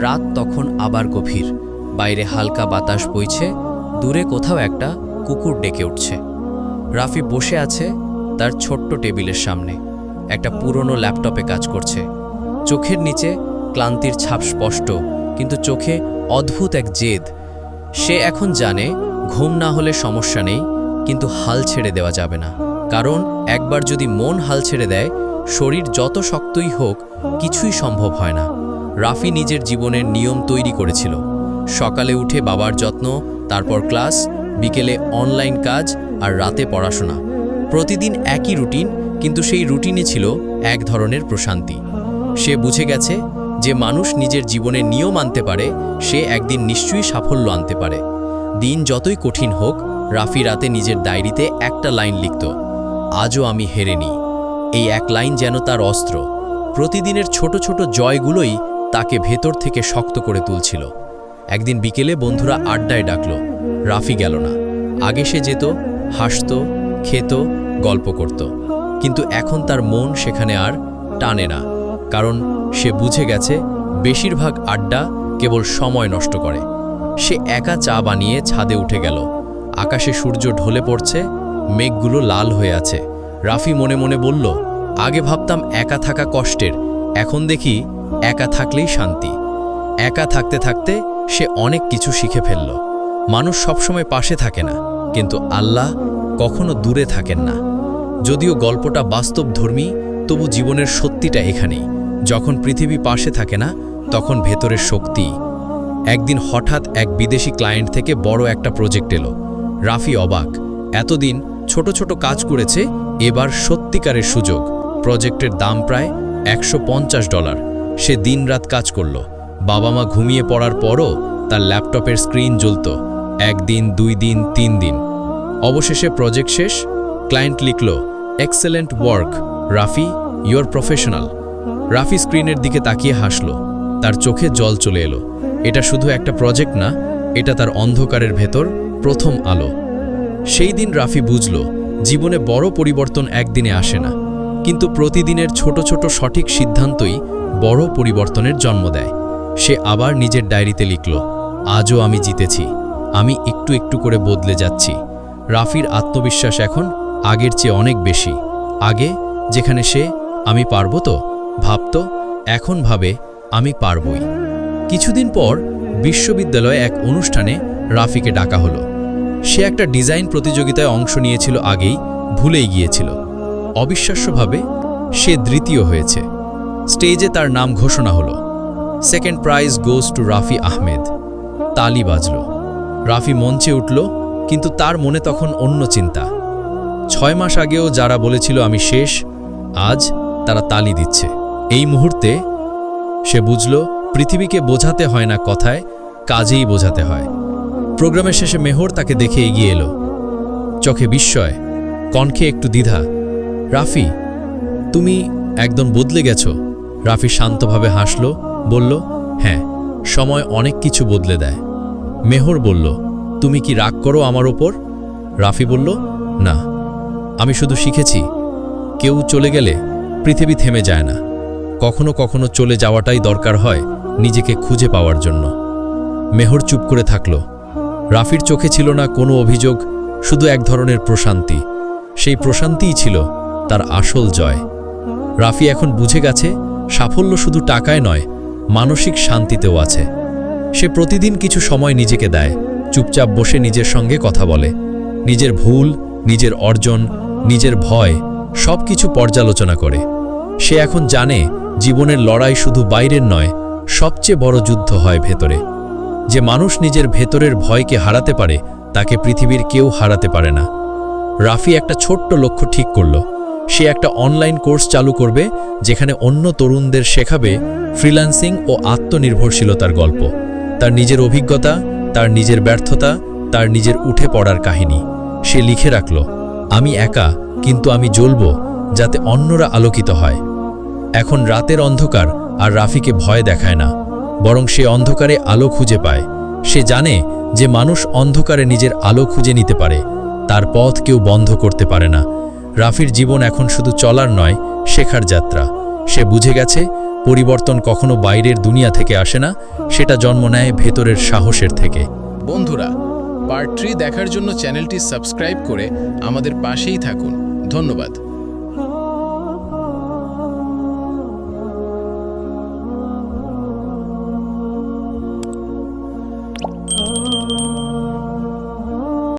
রাত তখন আবার গভীর। বাইরে হালকা বাতাস বইছে, দূরে কোথাও একটা কুকুর ডেকে উঠছে। রাফি বসে আছে তার ছোট্ট টেবিলের সামনে। একটা পুরনো ল্যাপটপে কাজ করছে। চোখের নিচে ক্লান্তির ছাপ স্পষ্ট, কিন্তু চোখে অদ্ভুত এক জেদ। সে এখন জানে ঘুম না হলে সমস্যা নেই, কিন্তু হাল ছেড়ে দেওয়া যাবে না। কারণ একবার যদি মন হাল ছেড়ে দেয়, শরীর যত শক্তই হোক, কিছুই সম্ভব হয় না। রাফি নিজের জীবনের নিয়ম তৈরি করেছিল। সকালে উঠে বাবার যত্ন, তারপর ক্লাস, বিকেলে অনলাইন কাজ আর রাতে পড়াশোনা। প্রতিদিন একই রুটিন, কিন্তু সেই রুটিনে ছিল এক ধরনের প্রশান্তি। সে বুঝে গেছে যে মানুষ নিজের জীবনে নিয়ম আনতে পারে, সে একদিন নিশ্চয়ই সাফল্য আনতে পারে। দিন যতই কঠিন হোক, রাফি রাতে নিজের ডায়েরিতে একটা লাইন লিখত, আজও আমি হেরেনি। এই এক লাইন যেন তার অস্ত্র। প্রতিদিনের ছোট ছোট জয়গুলোই তাকে ভেতর থেকে শক্ত করে তুলছিল। একদিন বিকেলে বন্ধুরা আড্ডায় ডাকল, রাফি গেল না। আগে সে যেত, হাসত, খেত, গল্প করত। কিন্তু এখন তার মন সেখানে আর টানে না, কারণ সে বুঝে গেছে বেশিরভাগ আড্ডা কেবল সময় নষ্ট করে। সে একা চা বানিয়ে ছাদে উঠে গেল। আকাশে সূর্য ঢলে পড়ছে, মেঘগুলো লাল হয়ে আছে। রাফি মনে মনে বলল, আগে ভাবতাম একা থাকা কষ্টের, এখন দেখি একা থাকলেই শান্তি। একা থাকতে থাকতে সে অনেক কিছু শিখে ফেলল। মানুষ সবসময় পাশে থাকে না, কিন্তু আল্লাহ কখনো দূরে থাকেন না। যদিও গল্পটা বাস্তবধর্মী, তবু জীবনের সত্যিটা এখানেই। যখন পৃথিবী পাশে থাকে না, তখন ভেতরের শক্তি। একদিন হঠাৎ এক বিদেশি ক্লায়েন্ট থেকে বড় একটা প্রজেক্ট এলো। রাফি অবাক, এতদিন ছোট ছোট কাজ করেছে, এবার সত্যিকারের সুযোগ। প্রজেক্টের দাম প্রায় একশো পঞ্চাশ ডলার। সে দিনরাত কাজ করল। বাবা মা ঘুমিয়ে পড়ার পরও তার ল্যাপটপের স্ক্রিন জ্বলত। একদিন, দুই দিন, তিন দিন। অবশেষে প্রজেক্ট শেষ। Client লিখল, excellent work. Rafi your professional. Rafi স্ক্রিনের দিকে তাকিয়ে হাসল। তার চোখে জল চলে এলো। এটা শুধু একটা প্রজেক্ট না, এটা তার অন্ধকারের ভেতর প্রথম আলো। সেই দিন রাফি বুঝল, জীবনে বড় পরিবর্তন একদিনে আসে না। কিন্তু প্রতিদিনের ছোট ছোট সঠিক সিদ্ধান্তই বড় পরিবর্তনের জন্ম দেয়। সে আবার নিজের ডায়েরিতে লিখল, আজও আমি জিতেছি, আমি একটু একটু করে বদলে যাচ্ছি। রাফির আত্মবিশ্বাস এখন আগের চেয়ে অনেক বেশি। আগে যেখানে সে আমি পারব তো, ভাবত, এখন ভাবে আমি পারবই। কিছুদিন পর বিশ্ববিদ্যালয়ে এক অনুষ্ঠানে রাফিকে ডাকা হলো। সে একটা ডিজাইন প্রতিযোগিতায় অংশ নিয়েছিল আগেই, ভুলেই গিয়েছিল। অবিশ্বাস্যভাবে সে দ্বিতীয় হয়েছে। স্টেজে তার নাম ঘোষণা হলো। Second prize goes to Rafi Ahmed. তালি বাজল। রাফি মঞ্চে উঠল, কিন্তু তার মনে তখন অন্য চিন্তা। ছয় মাস আগেও যারা বলেছিল আমি শেষ, আজ তারা তালি দিচ্ছে। এই মুহূর্তে সে বুঝল, পৃথিবীকে বোঝাতে হয় না কথায়, কাজেই বোঝাতে হয়। প্রোগ্রামের শেষে মেহর তাকে দেখে এগিয়ে এলো। চোখে বিস্ময়, কণ্ঠে একটু দ্বিধা। রাফি, তুমি একদম বদলে গেছো। রাফি শান্তভাবে হাসল, বলল হ্যাঁ সময় অনেক কিছু বদলে দেয়। মেহর বলল, তুমি কি রাগ করো আমার ওপর? রাফি বলল, না, আমি শুধু শিখেছি, কেউ চলে গেলে পৃথিবী থেমে যায় না। কখনো কখনো চলে যাওয়াটাই দরকার হয় নিজেকে খুঁজে পাওয়ার জন্য। মেহর চুপ করে থাকল। রাফির চোখে ছিল না কোনো অভিযোগ, শুধু এক ধরনের প্রশান্তি। সেই প্রশান্তিই ছিল তার আসল জয়। রাফি এখন বুঝে গেছে সাফল্য শুধু টাকায় নয়, মানসিক শান্তিতেও আছে। সে প্রতিদিন কিছু সময় নিজেকে দেয়, চুপচাপ বসে নিজের সঙ্গে কথা বলে। নিজের ভুল, নিজের অর্জন, নিজের ভয় সব কিছু পর্যালোচনা করে। সে এখন জানে, জীবনের লড়াই শুধু বাইরের নয়, সবচেয়ে বড় যুদ্ধ হয় ভেতরে। যে মানুষ নিজের ভেতরের ভয়কে হারাতে পারে, তাকে পৃথিবীর কেউ হারাতে পারে না। রাফি একটা ছোট্ট লক্ষ্য ঠিক করল। সে একটা অনলাইন কোর্স চালু করবে, যেখানে অন্য তরুণদের শেখাবে ফ্রিল্যান্সিং ও আত্মনির্ভরশীলতার গল্প, তার নিজের অভিজ্ঞতা, তার নিজের ব্যর্থতা, তার নিজের উঠে পড়ার কাহিনী। সে লিখে রাখল, আমি একা, কিন্তু আমি জ্বলব যাতে অন্যরা আলোকিত হয়। এখন রাতের অন্ধকার আর রাফিকে ভয় দেখায় না, বরং সে অন্ধকারে আলো খুঁজে পায়। সে জানে যে মানুষ অন্ধকারে নিজের আলো খুঁজে নিতে পারে, তার পথ কেউ বন্ধ করতে পারে না। রাফির জীবন এখন শুধু চলার নয়, শেখার যাত্রা। সে বুঝে গেছে, পরিবর্তন কখনো বাইরের দুনিয়া থেকে আসে না, সেটা জন্ম নেয় ভেতরের সাহসের থেকে। বন্ধুরা পার্ট থ্রি দেখার জন্য চ্যানেলটি সাবস্ক্রাইব করে আমাদের পাশেই থাকুন। ধন্যবাদ।